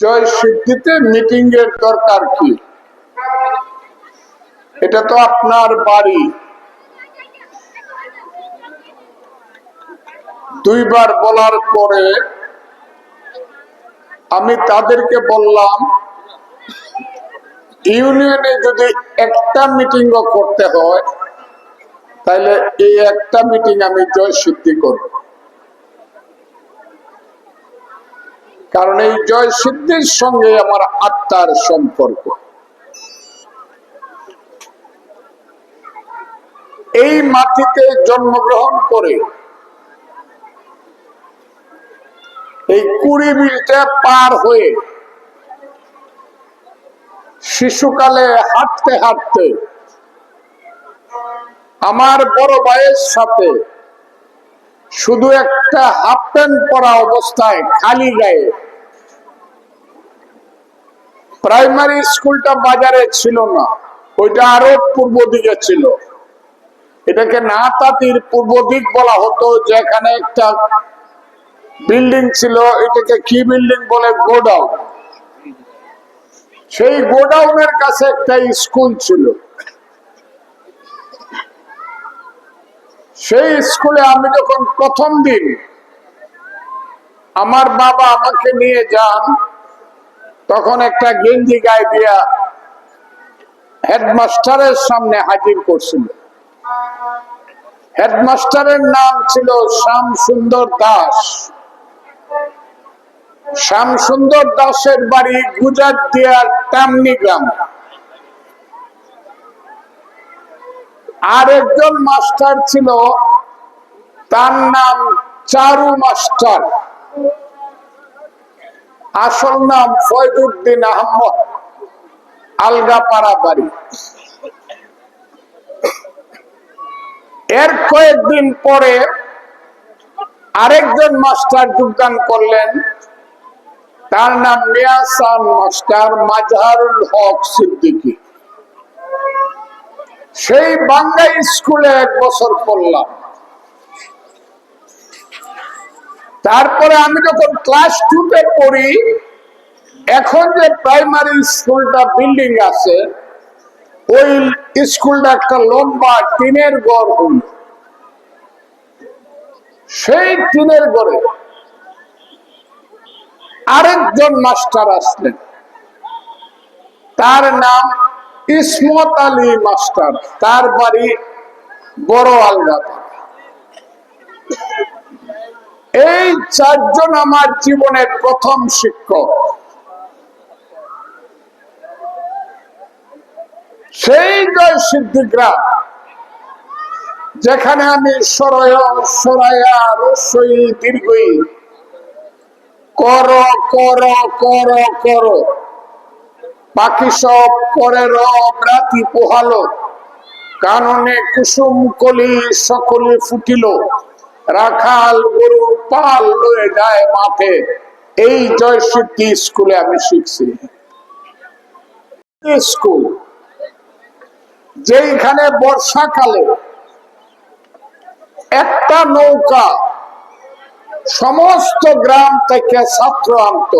জয় সিদ্ধিতে meeting এর দরকার কি? এটা তো আপনার বাড়ি। দুইবার বলার পরে আমি তাদেরকে বললাম, ইউনিয়নে যদি একটা মিটিংও করতে হয়, তাহলে এই একটা মিটিং আমি জয় সিদ্ধি করব। কারণ এই জয় সিদ্ধির সঙ্গে আমার আত্মার সম্পর্ক। এই মাটিতে জন্মগ্রহণ করে এই কুড়ি মিলটা পার হয়ে শিশুকালে হাঁটতে হাঁটতে আমার বড় ভাইয়ের সাথে শুধু একটা হাফ প্যান্ট পরা অবস্থায় খালি গায়ে প্রাইমারি স্কুলটা বাজারে ছিল না, ওইটা আরও পূর্ব দিকে ছিল। এটাকে না তাঁতির পূর্ব দিক বলা হতো, যেখানে একটা বিল্ডিং ছিল, এটাকে কি বিল্ডিং বলে? গোডাউন। সেই গোডাউনের কাছে একটা স্কুল ছিল। সেই স্কুলে আমি যখন প্রথম দিন আমার বাবা আমাকে নিয়ে যান তখন একটা গেঞ্জি গায়ে দিয়া হেডমাস্টারের সামনে হাজির করছিল। হেডমাস্টারের নাম ছিল শ্যাম সুন্দর দাস। শ্যাম সুন্দর দাসের বাড়ি গুজরাট দিয়ার টামনি গ্রাম। আর একজন মাস্টার ছিল, তার নাম চারু মাস্টার। আসল নাম ফয়দুদ্দিন আহমদ, আলগাপাড়া বাড়ি। এর কয়েকদিন পরে আরেকজন মাস্টার যোগদান করলেন। তার নাম মিয়াসান মাস্টার মাজহারুল হক সিদ্দিকী। সেই বাংলা স্কুলে এক বছর পড়লাম। তারপরে আমি যখন ক্লাস টুতে পড়ি, এখন যে প্রাইমারি স্কুলটা বিল্ডিং আছে, ওই স্কুলটা একটা লম্বা টিনের ঘর হইল সেই টিনের ঘরে আরেকজন মাস্টার আসলেন। তার নাম ইসমত আলী মাস্টার। তার বাড়ি বড় আলগা এই চারজন আমার জীবনের প্রথম শিক্ষক। সেই জয় সিদ্ধিগ্রাম যেখানে আমি সরয় রসই, দীর্ঘই, কর কর কর কর, বাকি সব করে রাতি পোহালো, কাননে কুসুম কলি সকলে ফুটিল। রাখাল গরু পাল লয়ে যায় মাঠে। এই জয় স্কুলে আমি শিখছি। স্কুল, যেইখানে বর্ষাকালে একটা নৌকা সমস্ত গ্রাম থেকে ছাত্র আনত।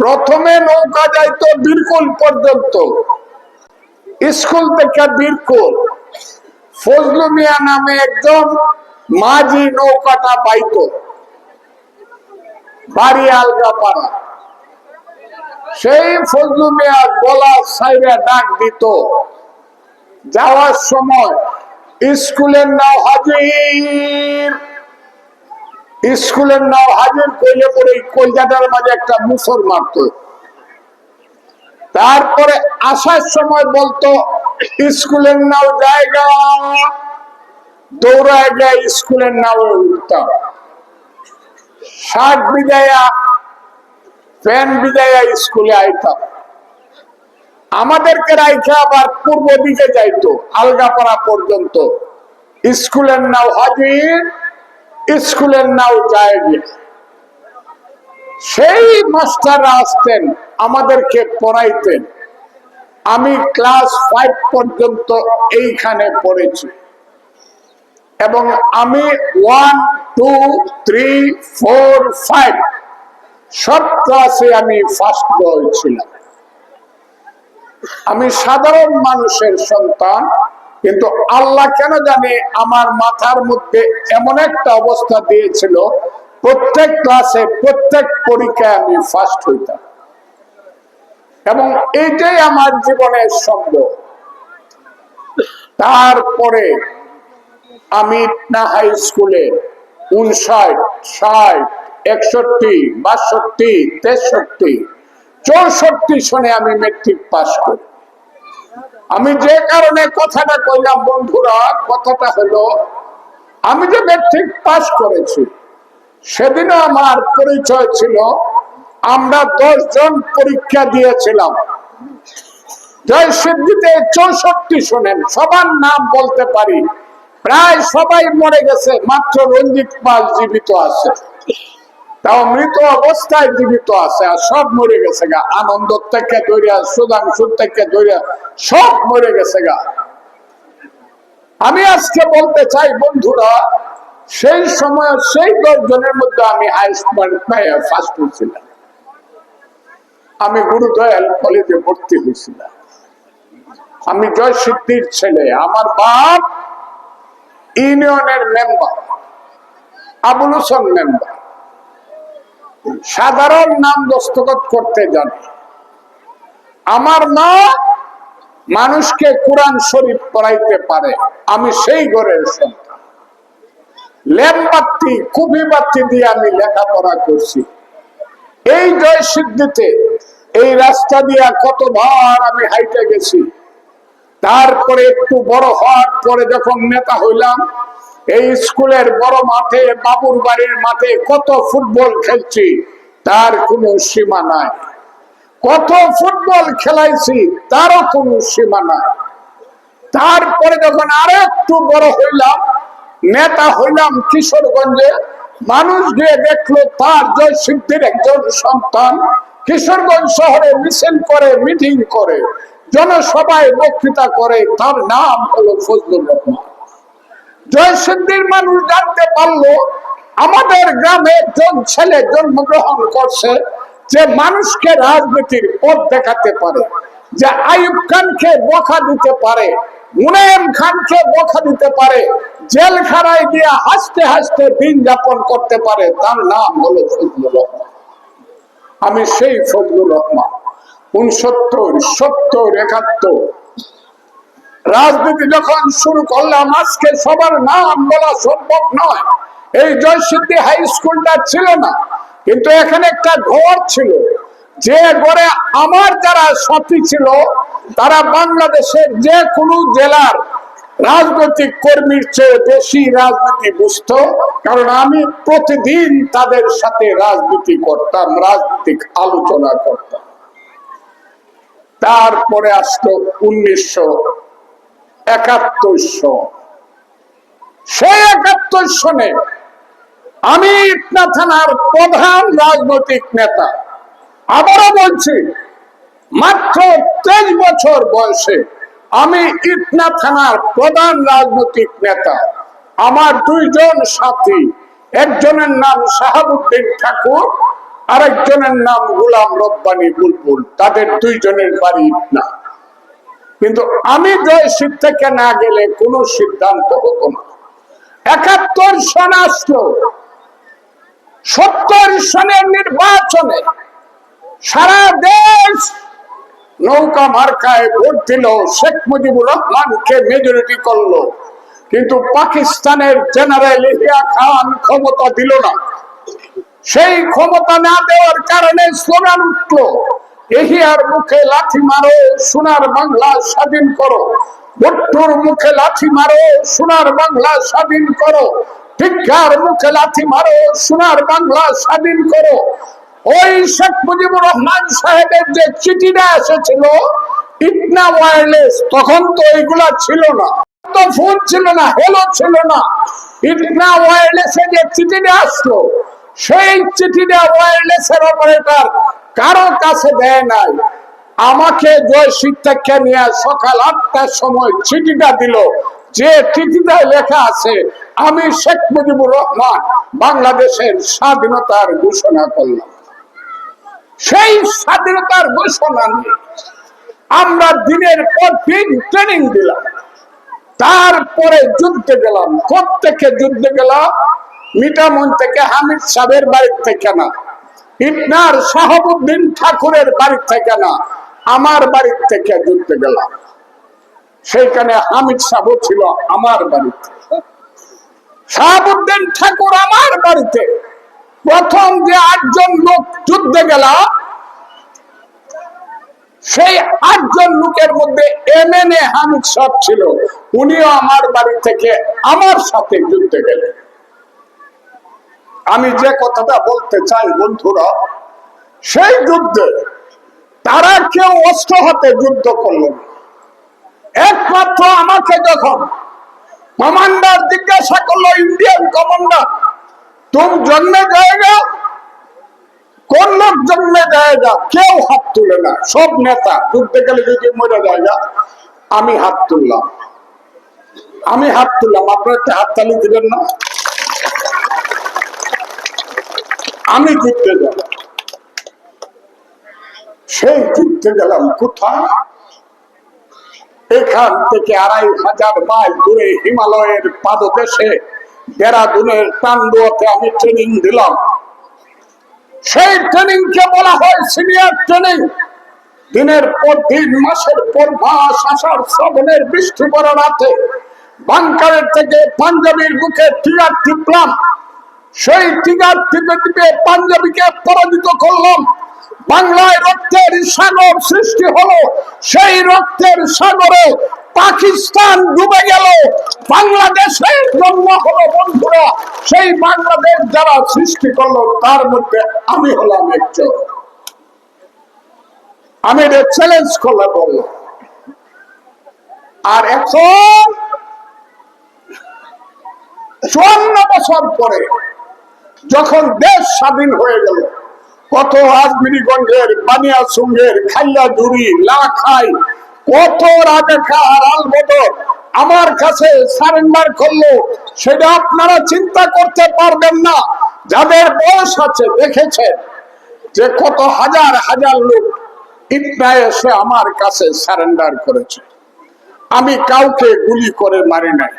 প্রথমে নৌকা যাইতো বীরকুল পর্যন্ত। স্কুল থেকে বীরকুল ফজলু মিয়া নামে একজন মাঝি নৌকাটা পাইত। বাড়ি আলগা পাড়া সেই ফজলু মিয়া গলা সাইরে ডাক দিত। যাওয়ার সময় স্কুলের নাম হাজির। স্কুলের নাম হাজির কইলে পরে কলকাতার মাঝে একটা মুসর মারত। তারপরে আসার সময় বলতো, স্কুলের নাও জায়গা, দৌড়ায় যায় স্কুলের নাও উঠতাম শার্ট বিদায়া, প্যান বিদায়া স্কুলে আইতাম আমাদেরকে রাইখা আবার পূর্ব দিকে যাইতো, আলগাপাড়া পর্যন্ত। স্কুলের নাও হাজির, স্কুলের নাও জায়গা। সেই মাস্টাররা আসতেন। আমাদেরকে পড়াইতেন। আমি ক্লাস ফাইভ পর্যন্ত এইখানে পড়েছি। এবং আমি one, two, three, four, five, সব ক্লাসে আমি ফার্স্ট বয় ছিলাম। আমি সাধারণ মানুষের সন্তান, কিন্তু আল্লাহ কেন জানে আমার মাথার মধ্যে এমন একটা অবস্থা দিয়েছিল, প্রত্যেক ক্লাসে প্রত্যেক পরীক্ষায় আমি ফার্স্ট হইতাম। এবং এইটাই আমার জীবনের সম্ভব তারপরে আমি না হাই স্কুলে উনষাট, ষাট, একষট্টি, বাষট্টি, তেষট্টি, চৌষট্টি সনে আমি মেট্রিক পাস করি। আমি যে কারণে কথাটা কইলাম, বন্ধুরা, কথাটা হলো, আমি যে মেট্রিক পাস করেছি, সেদিনও আমার পরিচয় ছিল আমরা দশ জন পরীক্ষা দিয়েছিলাম। জয় সিদ্ধিতে চৌষট্টি শোনেন, সবার নাম বলতে পারি। প্রায় সবাই মরে গেছে, মাত্র রঞ্জিত পাল জীবিত আছে। তাও মৃত অবস্থায় জীবিত আছে, আর সব মরে গেছে গা। আনন্দ থেকে দৈরা সুধাংশু থেকে দৈরা সব মরে গেছে গা। আমি আজকে বলতে চাই, বন্ধুরা, সেই সময়, সেই দশ জনের মধ্যে আমি হাইস্ট ফার্স্ট হয়েছিলাম। আমি গুরুদয়াল কলেজে ভর্তি হয়েছিলাম। আমি জয় সিদ্ধির ছেলে, আমার বাপ ইউনিয়নের মেম্বার আবুল হোসেন মেম্বার সাধারণ নাম দস্তখত করতে জানে। আমার মা মানুষকে কোরআন শরীফ পড়াইতে পারে, আমি সেই ঘরের সন্তান। ল্যাম্বাত্তি কুপি বাত্তি দিয়ে আমি লেখাপড়া করছি। এই জয় সিদ্ধিতে, এই রাস্তা দিয়া কতবার আমি হাইটে গেছি। তারপরে একটু বড় হওয়ার পরে যখন নেতা হইলাম, এই স্কুলের বড় মাঠে, বাবুর বাড়ির মাঠে কত ফুটবল খেলছি, তার কোনো সীমা নাই। কত ফুটবল খেলাইছি, তারও কোনো সীমা নাই। তারপরে যখন আরও একটু বড় হইলাম, নেতা হইলাম কিশোরগঞ্জে মানুষ গিয়ে দেখল তার জয় সিদ্ধির একজন সন্তান কিশোরগঞ্জ শহরে মিছিল করে, মিটিং করে, জনসভায় বক্তৃতা করে, তার নাম হলো ফজলুর রহমান। জয় সিদ্ধির মানুষ জানতে পারল, আমাদের গ্রামে একজন ছেলে জন্মগ্রহণ করছে, যে মানুষকে রাজনীতির পথ দেখাতে পারে, যে আইব খানকে বকা দিতে পারে মুনায়েম খানকে বকা দিতে পারে, জেলখানায় গিয়ে হাসতে হাসতে দিন যাপন করতে পারে, তার নাম হলো ফজলুর রহমান। আমি সেই ফজলুর রহমান, উনসত্তর, সত্তর, একাত্তর। রাজনীতি যখন শুরু করলাম, আজকে সবার নাম বলা সম্ভব নয়। এই জয়সিদ্ধি হাই স্কুলটা ছিল না, কিন্তু এখানে একটা ঘর ছিল। যে ঘরে আমার যারা সাথী ছিল, তারা বাংলাদেশের যে কোনো জেলার রাজনৈতিক কর্মীর চেয়ে বেশি রাজনীতি বুঝত, কারণ আমি প্রতিদিন তাদের সাথে রাজনীতি করতাম, রাজনৈতিক আলোচনা করতাম। তারপরে আসলো উনিশশো একাত্তর সেই একাত্তর সনে আমি থানার প্রধান রাজনৈতিক নেতা। আবারও বলছি, মাত্র তেইশ বছর বয়সে আমি ইটনা থানার প্রধান রাজনৈতিক নেতা। আমার দুইজন সাথী, একজনের নাম শাহাবুদ্দিন ঠাকুর, আরেকজনের নাম গোলাম রব্বানি বুলবুল। তাদের দুইজনের বাড়ি ইটনা। কিন্তু আমি জয় সিদ্ধ থেকে না গেলে কোনো সিদ্ধান্ত হতো না। একাত্তর সন আসলো। সত্তর সনের নির্বাচনে সারা দেশ নৌকা মার্কায় ভোট দিল, শেখ মুজিবুর রহমানকে মেজরিটি করল। কিন্তু পাকিস্তানের জেনারেল ইহিয়া খান ক্ষমতা দিল না। সেই ক্ষমতা না দেওয়ার কারণে স্লোগান উঠল, এহিয়ার মুখে লাথি মারো, সোনার বাংলা স্বাধীন করো। ভুট্টুর মুখে লাথি মারো, সোনার বাংলা স্বাধীন করো। ভিক্ষার মুখে লাথি মারো, সোনার বাংলা স্বাধীন করো। ওই শেখ মুজিবুর রহমান সাহেবের যে চিঠিটা এসেছিল ইটনা ওয়ারলেস তখন তো এইগুলা ছিল না। তো ফোন ছিল না হেলো ছিল না। ইটনা ওয়ারলেসে যে চিঠিটা আসলো, সেই চিঠিটা ওয়ারলেসের অপারেটর কারও কাছে দেয় নাই। আমাকে জয় শিক্ষা নিয়ে সকাল আটটার সময় চিঠিটা দিল, যে চিঠিটায় লেখা আছে, আমি শেখ মুজিবুর রহমান বাংলাদেশের স্বাধীনতার ঘোষণা করলাম। সেই স্বাধীনতার ঘোষণা নিয়ে আমরা দিনের পর দিন ট্রেনিং দিলাম। তারপরে যুদ্ধে গেলাম। থেকে যুদ্ধে গেলাম। মিটামন থেকে হামিদ সাহেবের বাড়ি থেকে না। ইটনার শাহাবুদ্দিন ঠাকুরের বাড়ি থেকে না। আমার বাড়ি থেকে যুদ্ধে গেলাম। সেইখানে হামিদ সাহেব ছিল আমার বাড়িতে। শাহাবুদ্দিন ঠাকুর আমার বাড়িতে। প্রথম যে আটজন লোক যুদ্ধে গেলাম সেই আটজন লোকের মধ্যে এম এন এ হামিদ সাহেব ছিল উনিও আমার বাড়ি থেকে আমার সাথে যুদ্ধে গেলেন আমি যে কথাটা বলতে চাই বন্ধুরা, সেই যুদ্ধে তারা কেউ অস্ত্র হাতে যুদ্ধ করল না। একমাত্র আমাকে যখন কমান্ডার জিজ্ঞাসা করল, ইন্ডিয়ান কমান্ডার তুম জন্মে জায়গা, কোন লোক জন্মে জায়গা? কেউ হাত তুলে না, সব নেতা। যুদ্ধে গেলে যদি মরে জায়গা আমি হাত তুললাম। আমি হাত তুললাম। আপনার একটা হাততালি দিবেন না? আমি যুদ্ধে যাব সেই যুদ্ধে গেলাম কোথায়? এখান থেকে আড়াই হাজার মাইল দূরে হিমালয়ের পাদদেশে দেরাদুনের টান্ডুয়াতে আমি ট্রেনিং দিলাম। সেই বলা হয় সিনিয়র ট্রেনিং দিনের পর দিন, মাসের পর মাস, আষাঢ়, শ্রবণের বৃষ্টি রাতে বাংকারের থেকে পাঞ্জাবির বুকে টিপলাম। সেই টিপে টিপে পাঞ্জাবিকে পরাজিত করলাম। বাংলায় রক্তের সাগর সৃষ্টি হলো। সেই রক্তের সাগরে পাকিস্তান ডুবে গেল। বাংলাদেশের জন্ম হলো বন্ধুরা, সেই বাংলাদেশ যারা সৃষ্টি করল, তার মধ্যে আমি হলাম একজন। আমি এটা চ্যালেঞ্জ করলে বললাম। আর এখন চুয়ান্ন বছর পরে যখন দেশ স্বাধীন হয়ে গেল, কত আজমিরিগঞ্জের বানিয়াসুঙ্গের খাইয়াজুড়ি লাখাই কত রাজাখা আর আলবদর আমার কাছে সারেন্ডার করল, সেটা আপনারা চিন্তা করতে পারবেন না। যাদের বয়স আছে, দেখেছেন যে কত হাজার হাজার লোক ইটনায় এসে আমার কাছে সারেন্ডার করেছে। আমি কাউকে গুলি করে মারি নাই।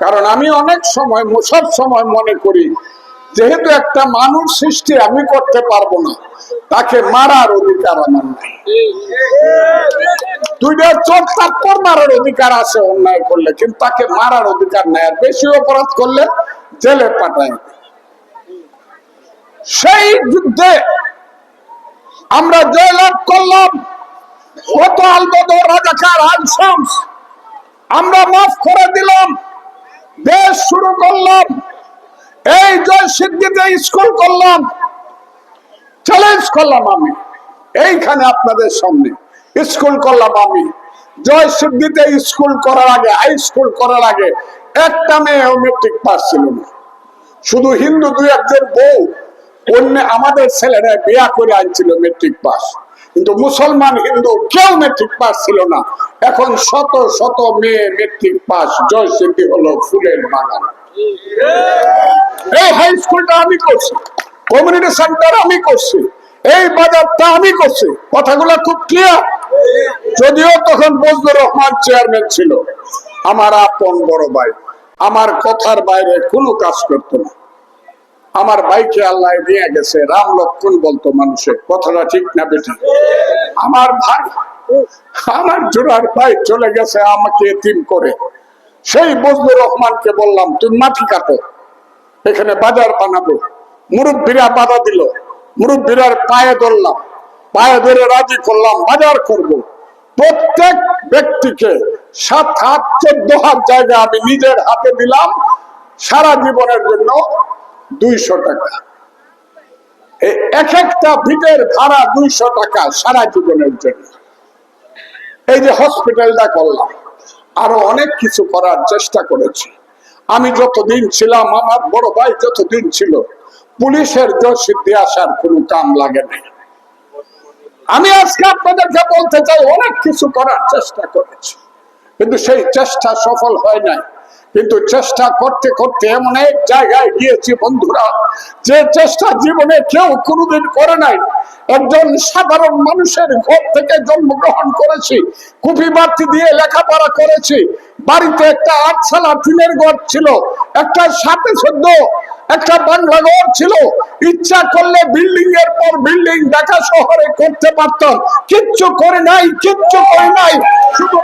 কারণ আমি অনেক সময়, সব সময় মনে করি যেহেতু একটা মানুষ সৃষ্টি, আমি করতে পারব না। তাকে মারার অধিকার আমার নাই। দুইটা চোখ তাপ্পর মারার অধিকার আছে, অন্যায় করলে। কিন্তু তাকে মারার অধিকার নাই। আর বেশি অপরাধ করলে জেলে পাঠায়। সেই যুদ্ধে আমরা জয়লাভ করলাম। কত আলবদর রাজাকার আমরা মাফ করে দিলাম। দেশ শুরু করলাম। এই জয় সিদ্ধিতে স্কুল করলাম চ্যালেঞ্জ করলাম আমি। এইখানে আপনাদের সামনে স্কুল করলাম আমি। জয় সিদ্ধিতে স্কুল করার আগে হাই স্কুল করার আগে একটা মেয়েও মেট্রিক পাস ছিল না। শুধু হিন্দু দুই একজন বউ, অন্য আমাদের ছেলেরা বিয়া করে আনছিল মেট্রিক পাস কিন্তু মুসলমান হিন্দু কেউ মেট্রিক পাস ছিল না। এখন শত শত মেয়ে মেট্রিক পাস জয় সিদ্ধি হলো ফুলের বাগান। এই হাই স্কুলটা আমি করছি কমিউনিটি সেন্টার আমি করছি, এই বাজারটা আমি করছি। খুব ক্লিয়ার যদিও তখন বজলুর রহমান চেয়ারম্যান ছিল, আমার আপন বড় ভাই। আমার কথার বাইরে কোনো কাজ করতো না। আমার ভাইকে আল্লাহ নিয়ে গেছে, রাম লক্ষণ বলতো মানুষের কথাটা ঠিক না বেটি আমার ভাই, আমার জোড়ার ভাই চলে গেছে আমাকে এতিম করে। সেই বজলুর রহমানকে বললাম তুমি মাটি কাটো, এখানে বাজার বানাবো। মুরব্বীরা বাধা দিল। মুরব্বীরার পায়ে ধরলাম। পায়ে ধরে রাজি করলাম, বাজার করব। প্রত্যেক ব্যক্তিকে সাত হাত, চোদ্দ হাত জায়গা আমি নিজের হাতে দিলাম, সারা জীবনের জন্য দুইশো টাকা। এক একটা ভিটের ভাড়া দুইশো টাকা সারা জীবনের জন্য। এই যে হসপিটালটা করলাম। আরও অনেক কিছু করার চেষ্টা করেছি। আমি যতদিন ছিলাম, আমার বড় ভাই যতদিন ছিল, পুলিশের সিদ্ধি আসার কোনো কাম লাগে নাই। আমি আজকে আপনাদেরকে বলতে চাই, অনেক কিছু করার চেষ্টা করেছি। কিন্তু সেই চেষ্টা সফল হয় নাই। কিন্তু চেষ্টা করতে করতে এমন এক জায়গায় গিয়েছি বন্ধুরা, যে চেষ্টা জীবনে কেউ কোনোদিন করে নাই। একজন সাধারণ মানুষের ঘর থেকে জন্মগ্রহণ করেছি কুপি বাতি দিয়ে লেখাপড়া করেছি। বাড়িতে একটা আটশালা টিনের ঘর ছিল, একটা সাথে সদ্য একটা বাংলা ঘর ছিল। ইচ্ছা করলে বিল্ডিং এর পর বিল্ডিং ঢাকা শহরে করতে পারতাম। কিচ্ছু করে নাই, কিচ্ছু করে নাই। শুধু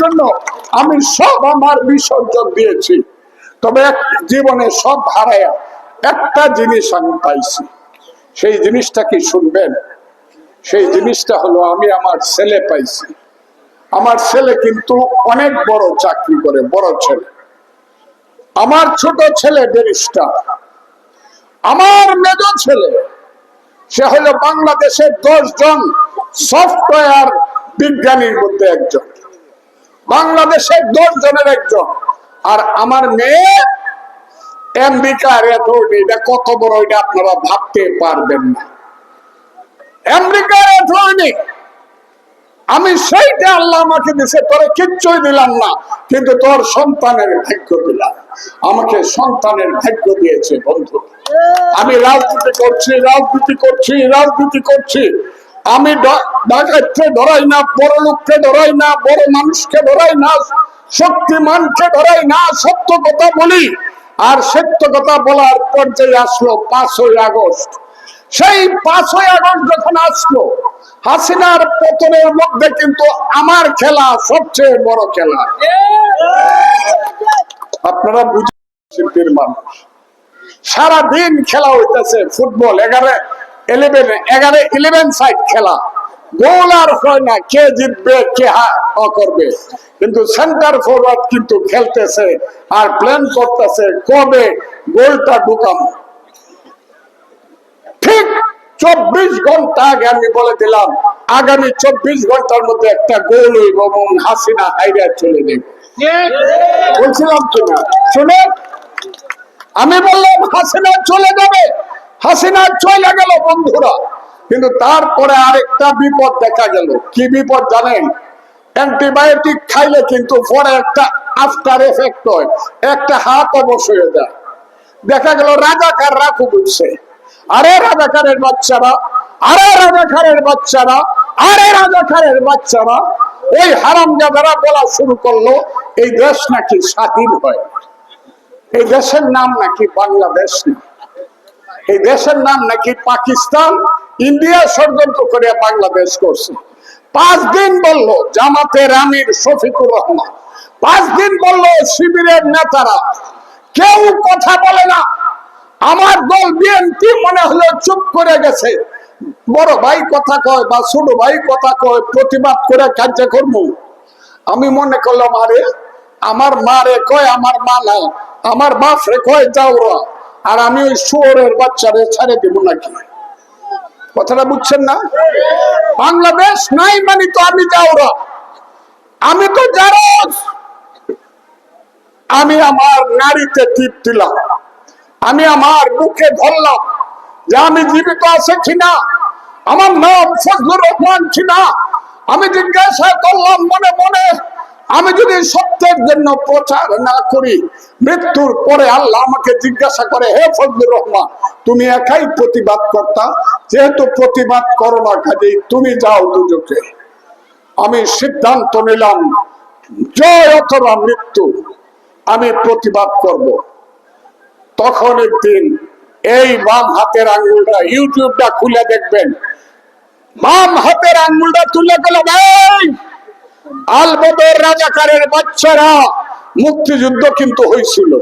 জন্য আমি সব আমার বিসর্জন দিয়েছি। তবে জীবনে সব হারায়া একটা জিনিস আমি পাইছি। সেই জিনিসটা কি শুনবেন? সেই জিনিসটা হলো আমি আমার ছেলে পাইছি। আমার ছেলে কিন্তু অনেক বড় চাকরি করে, বড় ছেলে। আমার ছোট ছেলে ব্যারিস্টার আমার মেজ ছেলে, সে হলো বাংলাদেশের দশ জন সফটওয়্যার বিজ্ঞানীর মধ্যে একজন। বাংলাদেশের দশ জনের একজন। আর আমার মেয়ে আমেরিকার অ্যাটর্নি এটা কত বড় এটা আপনারা ভাবতে পারবেন না। আমেরিকার অ্যাটর্নি আমি সেইটা আল্লাহ আমাকে দিছে তোরে কিচ্ছুই দিলাম না, কিন্তু তোর সন্তানের ভাগ্য দিলাম। আমাকে সন্তানের ভাগ্য দিয়েছে বন্ধু। আমি রাজনীতি করছি রাজনীতি করছি রাজনীতি করছি। আমি ধরাই না, বড় লোককে ধরাই না, বড় মানুষকে ধরাই না, শক্তিমানকে ধরাই না, সত্য কথা বলি। আর সত্য কথা বলার পর্যায়ে আসলো পাঁচই আগস্ট। সেই পাঁচই আগস্ট যখন আসলো, হাসিনার পতনের মধ্যে কিন্তু আমার খেলা সবচেয়ে বড় খেলা। আপনারা বুঝেন মানুষ। সারা দিন খেলা হইতেছে ফুটবল, এগারো ইলেভেন এগারো ইলেভেন সাইড খেলা। গোল আর হয় না, কে জিতবে, কে করবে। কিন্তু সেন্টার ফরওয়ার্ড কিন্তু খেলতেছে আর প্ল্যান করতেছে কবে গোলটা ঢুকাবো ঠিক চব্বিশ ঘণ্টা আগে আমি বলে দিলাম, আগামী চব্বিশ ঘণ্টার মধ্যে একটা গোল হইব এবং হাসিনা হাইরা চলে যাবে। বলছিলাম কিনা শুনে? আমি বললাম, হাসিনা চলে যাবে। হাসিনা চলে গেল, বন্ধুরা। কিন্তু তারপরে আরেকটা বিপদ দেখা গেল। কি বিপদ জানেন? অ্যান্টিবায়োটিক খাইলে কিন্তু পরে একটা আফটার এফেক্ট হয়। একটা হাত অবশ হয়ে যায়। দেখা গেল রাজাকার রাখু বুঝছে আরে রাজাকারের বাচ্চারা, আরে রাজাকারের বাচ্চারা, আরে রাজাকারের বাচ্চারা, ওই হারামজাদারা বলা শুরু করল, এই দেশ নাকি স্বাধীন হয়। এই দেশের নাম নাকি বাংলাদেশ না। এই দেশের নাম নাকি পাকিস্তান, ইন্ডিয়া ষড়যন্ত্র করে বাংলাদেশ করছে। পাঁচ দিন বলল জামাতের আমির শফিকুর রহমান। পাঁচ দিন বলল শিবিরের নেতারা। কেউ কথা বলে না আমার দল বিএনপি মনে হলো চুপ করে গেছে। বড় ভাই কথা কয় বা ছোট ভাই কথা কয়, প্রতিবাদ করে কার্যকর্ম আমি মনে করলাম, আরে, আমার মা রে কয়, আমার মা না আমার বাপ রে কয় যাওরা আর আমি ওই শুয়োরের বাচ্চারে ছেড়ে দিব নাকি? কথাটা বুঝছেন না? বাংলাদেশ নাই মানে তো আমি যাওরা আমি তো জারজ আমি আমার নারীতে টিপ দিলাম। আমি আমার বুকে ধরলাম যে আমি জীবিত আছে কিনা? আমার নাম ফজলুর রহমান কিনা? আমি জিজ্ঞাসা করলাম মনে মনে, আমি যদি সত্যের জন্য প্রচার না করি, মৃত্যুর পরে আল্লাহ আমাকে জিজ্ঞাসা করে, হে ফজলুর রহমান, তুমি একাই প্রতিবাদ করতা? যেহেতু প্রতিবাদ করো না কাজেই তুমি যাও দুজকে আমি সিদ্ধান্ত নিলাম, জয় অথবা মৃত্যু, আমি প্রতিবাদ করব। তখন একদিন এই বাম হাতের আঙ্গুলটা ইউটিউবটা খুলে দেখবেন। বাম হাতের আঙ্গুলটা তুলে গেলাম এই আলবদর রাজাকারের বাচ্চারা মুক্তিযুদ্ধ কিন্তু হয়েছিল।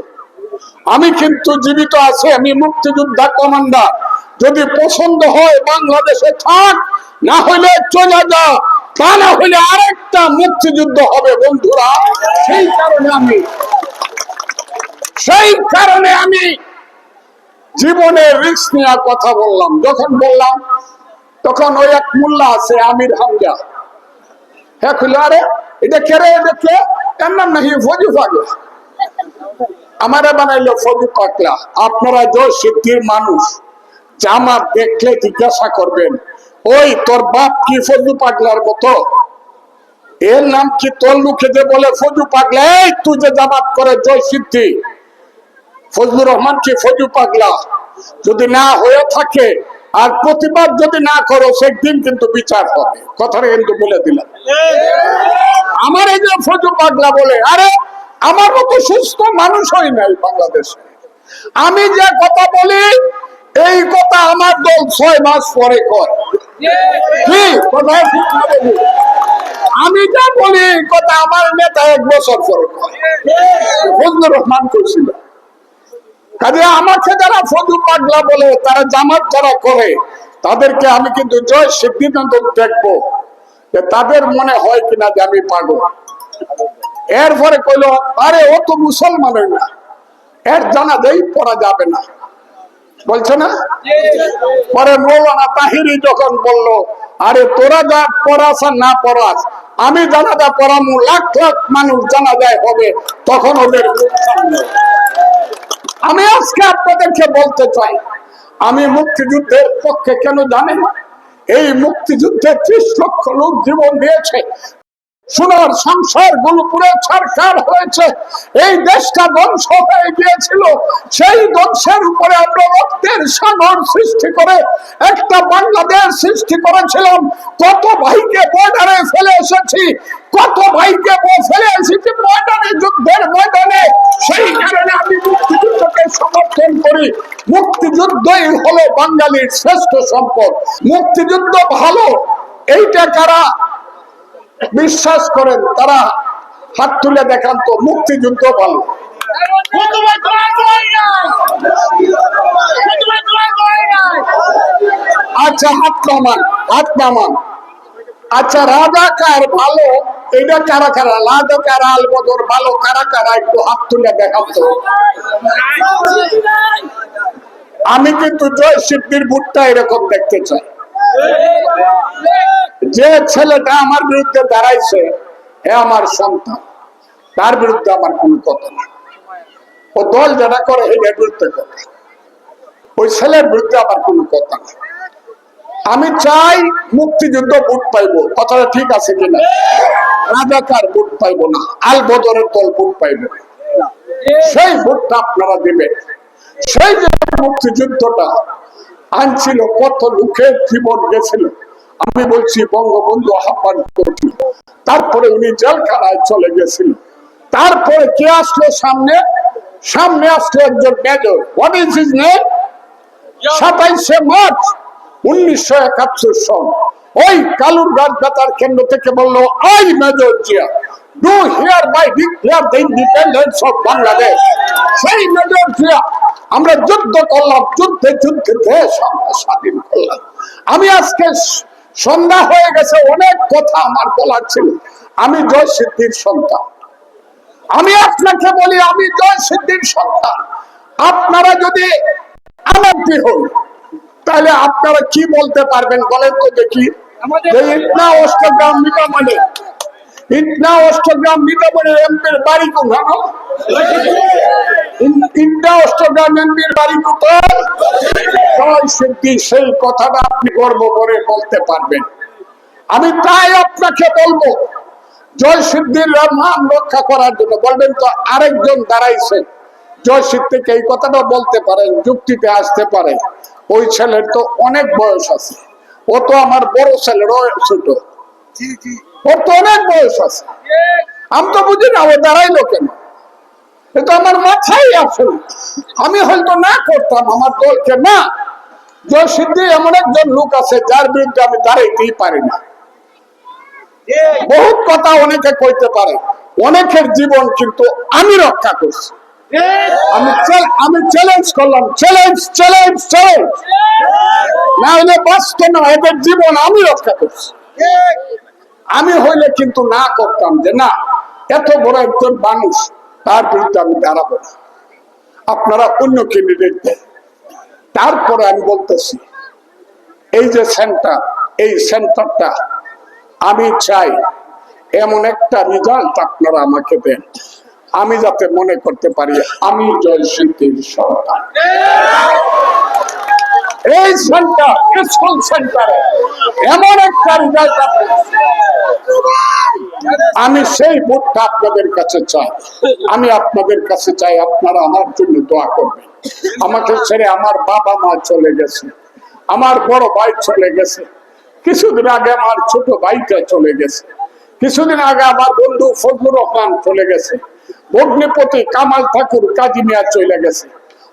আমি কিন্তু জীবিত আছি, আমি মুক্তিযোদ্ধা কমান্ডার। যদি পছন্দ হয় বাংলাদেশে থাক, না হলে চলে যা, তা না হলে আরেকটা মুক্তিযুদ্ধ হবে বন্ধুরা। সেই কারণে আমি সেই কারণে আমি জীবনের রিস্ক নিয়ে কথা বললাম। যখন বললাম, তখন ওই এক মোল্লা আছে, আমির হামজা হ্যাঁ খুলে আরে, এটা কেড়ে দেখে এর নাম নাকি ফজু পাগলা? আমারে বানাইলো ফজু পাগলা। আপনারা জয় সিদ্ধির মানুষ। জামাত দেখলে জিজ্ঞাসা করবেন, ওই তোর বাপ কি ফজু পাগলার মতো? এর নাম কি তোর মুখে যে বলে ফজু পাগলা? এই, তুই যে জামাত করে জয় সিদ্ধি ফজলুর রহমান কি ফজু পাগলা। যদি না হয়ে থাকে, আর প্রতিবাদ যদি না করো, সেদিন কিন্তু বিচার হবে। কথাটা কিন্তু বলে দিলাম। আমার এই যে ফজু পাগলা বলে, আরে, আমার মতো সুস্থ মানুষ হয় নাই বাংলাদেশে। আমি যে কথা বলি, এই কথা আমার দল ছয় মাস পরে কয় কি? কোথায় ঠিক না বলি? আমি যা বলি, এই কথা আমার নেতা এক বছর পরে ফজলুর রহমান কইছিল। কাজে আমাকে যারা ফজু পাগলা বলে, তারা জামাত যারা করে, তাদেরকে আমি কিন্তু জয় সিদ্ধিকান্ত দেখব যে তাদের মনে হয় কিনা যে আমি পাগল। এরপরে কইল, আরে ও তো মুসলমানের না, এর জানা জানাজাই পড়া যাবে না। বলছে না? পরে মৌলানা তাহিরি যখন বলল, আরে তোরা যা পড়াস আর না পড়াস, আমি জানাজা পড়ামু, লাখ লাখ মানুষ জানাজায় হবে, তখন ওদের। আমি আজকে আপনাদেরকে বলতে চাই, আমি মুক্তিযুদ্ধের পক্ষে কেন জানেন এই মুক্তিযুদ্ধে ত্রিশ লক্ষ লোক জীবন দিয়েছে। সোনার সংসারগুলো পুরো ছাড়খার হয়েছে। এই দেশটা ধ্বংস হয়ে গিয়েছিল। সেই ধ্বংসের উপরে আমরা রক্তের সাগর সৃষ্টি করে একটা বাংলাদেশ সৃষ্টি করেছিলাম। কত ভাইকে বর্ডারে ফেলে এসেছি, কত ভাইকে ফেলে এসেছি বর্ডারে যুদ্ধের ময়দানে। সেই কারণে আমি মুক্তিযুদ্ধকে সমর্থন করি। মুক্তিযুদ্ধই হলো বাঙালির শ্রেষ্ঠ সম্পদ। মুক্তিযুদ্ধ ভালো, এইটা কারা বিশ্বাস করেন, তারা হাত তুলে দেখান তো, মুক্তিযুদ্ধ ভালো। আচ্ছা হাত নামান হাত নামান। আচ্ছা রাজাকার ভালো? এটা কারা কারা? রাজাকার আলবদর ভালো? কারা কারা? একটু হাত তুলে দেখান তো। আমি কিন্তু জয় সিদ্ধির বুটটা এরকম দেখতে চাই। যে ছেলেটা আমার বিরুদ্ধে দাঁড়াইছে হে আমার সন্তান। তার বিরুদ্ধে আমার কোন কথা না ও দল যেটা করে এটার বিরুদ্ধে কথা ওই ছেলের বিরুদ্ধে আমার কোনো কথা না আমি চাই মুক্তিযুদ্ধ ভোট পাইবো। কথাটা ঠিক আছে কিনা? রাজাকার ভোট পাইবো না। আল বদরের দল ভোট পাইবে। সেই ভোটটা আপনারা দিবেন। সেই যে মুক্তিযুদ্ধটা আনছিল, কত লোকের জীবন গেছিল। আমি বলছি, বঙ্গবন্ধু আহ্বান করছিল তারপরে উনি জেলখানায় চলে গেছিল। তারপরে কে আসলো সামনে? সামনে আসলো একজন major. What is his name সাতাইশে মার্চ উনিশশো একাত্তর সন ওই কালুর কেন্দ্র থেকে I major Zia do hereby declare the independence of Bangladesh সেই মেজর জিয়া, আমরা যুদ্ধ করলাম, যুদ্ধে যুদ্ধে দেশ আমরা স্বাধীন করলাম। আমি আজকে সন্ধ্যা হয়ে গেছে অনেক কথা আমার বলার ছিল। আমি জয় সিদ্ধির সন্তান। আমি আপনাকে বলি আমি জয় সিদ্ধির সন্তান। আপনারা যদি আনন্দি হন তাহলে আপনারা কি বলতে পারবেন বলেন তো দেখি। আমাদের ইটনা অষ্টগ্রাম মিটামনে ইটনা অষ্টগ্রাম এমপির বাড়ি ইটনা অষ্টগ্রাম এমপির বাড়ি কোথায়? সেই কথাটা আপনি গর্ব করে বলতে পারবেন। আমি তাই আপনাকে বলব, জয় সিদ্ধির মান রক্ষা করার জন্য। বলবেন তো আরেকজন দাঁড়াইছে। জয় সিদ্ধিকে এই কথাটা বলতে পারেন, যুক্তিতে আসতে পারে। ওই ছেলের তো অনেক বয়স আছে। ও তো আমার বড় ছেলেরও ছোট ওর তো অনেক বয়স আছে। আমি তো বুঝি না, ও দাঁড়াইলো কেন? এ তো আমার মাথায় না। আমি হয়তো না করতাম, আমার দলকে না। এমন একজন লোক আছে, যার বিরুদ্ধে আমি দাঁড়াইতেই পারি না। বহুত কথা অনেকে কইতে পারে, অনেকের জীবন কিন্তু আমি রক্ষা করছি। আমি আমি চ্যালেঞ্জ করলাম চ্যালেঞ্জ চ্যালেঞ্জ চ্যালেঞ্জ না হলে বাঁচত না, এদের জীবন আমি রক্ষা করছি। আমি হইলে কিন্তু না করতাম যে, না, এত বড় একজন মানুষ, তার বিরুদ্ধে আমি দাঁড়াবো না। আপনারা অন্য ক্যান্ডিডেট দেন। তারপরে আমি বলতেছি, এই যে সেন্টার এই সেন্টারটা আমি চাই এমন একটা রেজাল্ট আপনারা আমাকে দেন। আমি যাতে মনে করতে পারি, আমি জয় সন্তান। এই সেন্টার স্কুল সেন্টারে এমন একটা রেজাল্ট আমি সেই ভোটটা আপনাদের কাছে চাই। আমি আপনাদের কাছে চাই, আপনারা আমার জন্য দোয়া করবেন। আমাকে ছেড়ে আমার বাবা মা চলে গেছে। আমার বড় ভাই চলে গেছে। কিছুদিন আগে আমার ছোট ভাইটা চলে গেছে। কিছুদিন আগে আমার বন্ধু ফজলুর রহমান চলে গেছে। ভগ্নিপতি কামাল ঠাকুর কাজী মিয়া চলে গেছে।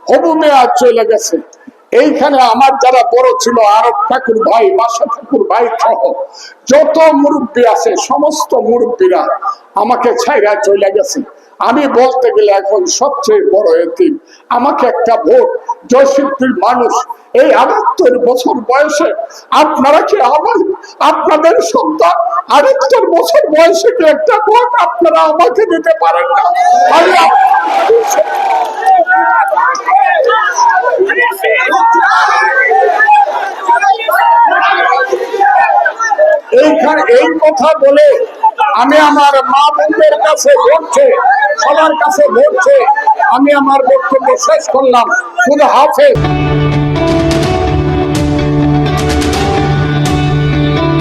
হবু মিয়া চলে গেছে। এইখানে আমার যারা বড় ছিল, আরব ঠাকুর ভাই, বাসা ঠাকুর ভাই সহ, যত মুরব্বী আছে, সমস্ত মুরব্বীরা আমাকে ছাইরা চলে গেছে। আমি বলতে গেলে এখন সবচেয়ে বড় এতিম। আমাকে একটা ভোট জয়সিদ্ধির মানুষ, এই আটাত্তর বছর বয়সে আপনারা কি আমার, আপনাদের সন্তান? আটাত্তর বছর বয়সে কি একটা ভোট আপনারা আমাকে দিতে পারেন না? এইখানে এই কথা বলে আমি আমার মা বোনদের কাছে বলছে, সবার কাছে বলছে, আমি আমার বক্তব্য শেষ করলাম। শুধু হাফেজ।